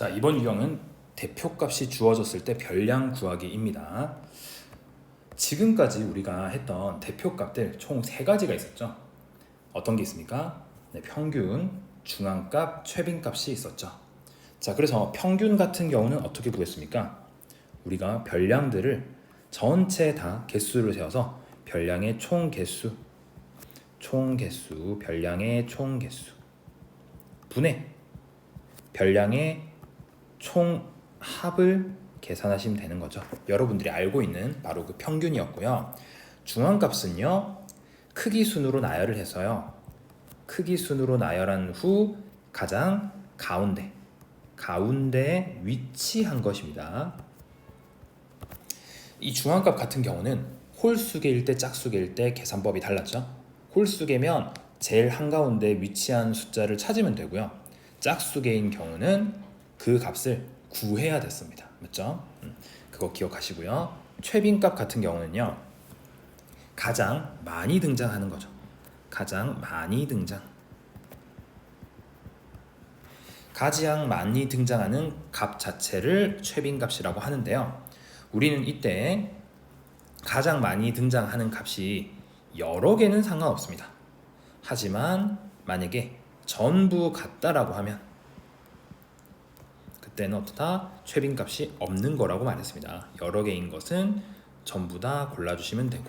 자, 이번 유형은 대표값이 주어졌을 때 별량 구하기입니다. 지금까지 우리가 했던 대표값들 총 세 가지가 있었죠. 어떤 게 있습니까? 네, 평균, 중앙값, 최빈값이 있었죠. 자, 그래서 평균 같은 경우는 어떻게 구했습니까? 우리가 별량들을 전체 다 개수를 세워서 별량의 총 개수, 총 개수, 별량의 총 개수, 분의 별량의 총 합을 계산하시면 되는 거죠. 여러분들이 알고 있는 바로 그 평균이었고요. 중앙값은요. 크기 순으로 나열을 해서요. 크기 순으로 나열한 후 가장 가운데 가운데에 위치한 것입니다. 이 중앙값 같은 경우는 홀수계일 때 짝수계일 때 계산법이 달랐죠. 홀수계면 제일 한가운데 위치한 숫자를 찾으면 되고요. 짝수계인 경우는 그 값을 구해야 됐습니다. 맞죠? 음, 그거 기억하시고요. 최빈값 같은 경우는요. 가장 많이 등장하는 거죠. 가장 많이 등장. 가장 많이 등장하는 값 자체를 최빈값이라고 하는데요. 우리는 이때 가장 많이 등장하는 값이 여러 개는 상관없습니다. 하지만 만약에 전부 같다라고 하면 그때는 어떻다 최빈 값이 없는 거라고 말했습니다. 여러 개인 것은 전부 다 골라주시면 되고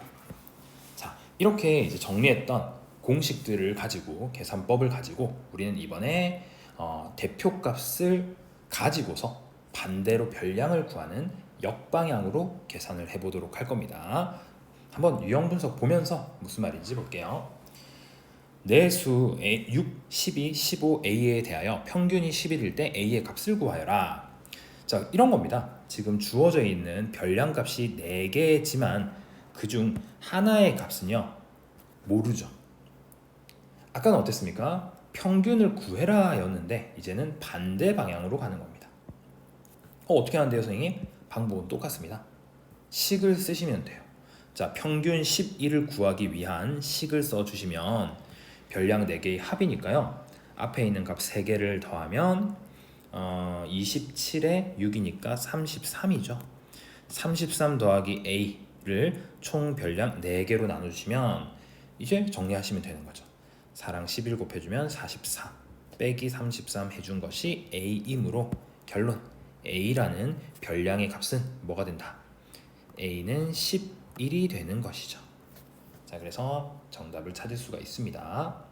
자 이렇게 이제 정리했던 공식들을 가지고 계산법을 가지고 우리는 이번에 어, 대표값을 가지고서 반대로 별량을 구하는 역방향으로 계산을 해보도록 할 겁니다. 한번 유형 분석 보면서 무슨 말인지 볼게요. 내수 6, 12, 15, A에 대하여 평균이 11일 때 A의 값을 구하여라. 자, 이런 겁니다. 지금 주어져 있는 별량 값이 4개지만 그 중 하나의 값은요. 모르죠. 아까는 어땠습니까? 평균을 구해라 였는데 이제는 반대 방향으로 가는 겁니다. 어, 어떻게 하는데요, 선생님? 방법은 똑같습니다. 식을 쓰시면 돼요. 자, 평균 11을 구하기 위한 식을 써 주시면 별량 4개의 합이니까요. 앞에 있는 값 3개를 더하면 어, 27에 6이니까 33이죠. 33 더하기 a를 총 별량 4개로 나눠주시면 이제 정리하시면 되는 거죠. 4랑 11 곱해주면 44 빼기 33 해준 것이 a이므로 결론 a라는 별량의 값은 뭐가 된다? a는 11이 되는 것이죠. 자, 그래서 정답을 찾을 수가 있습니다.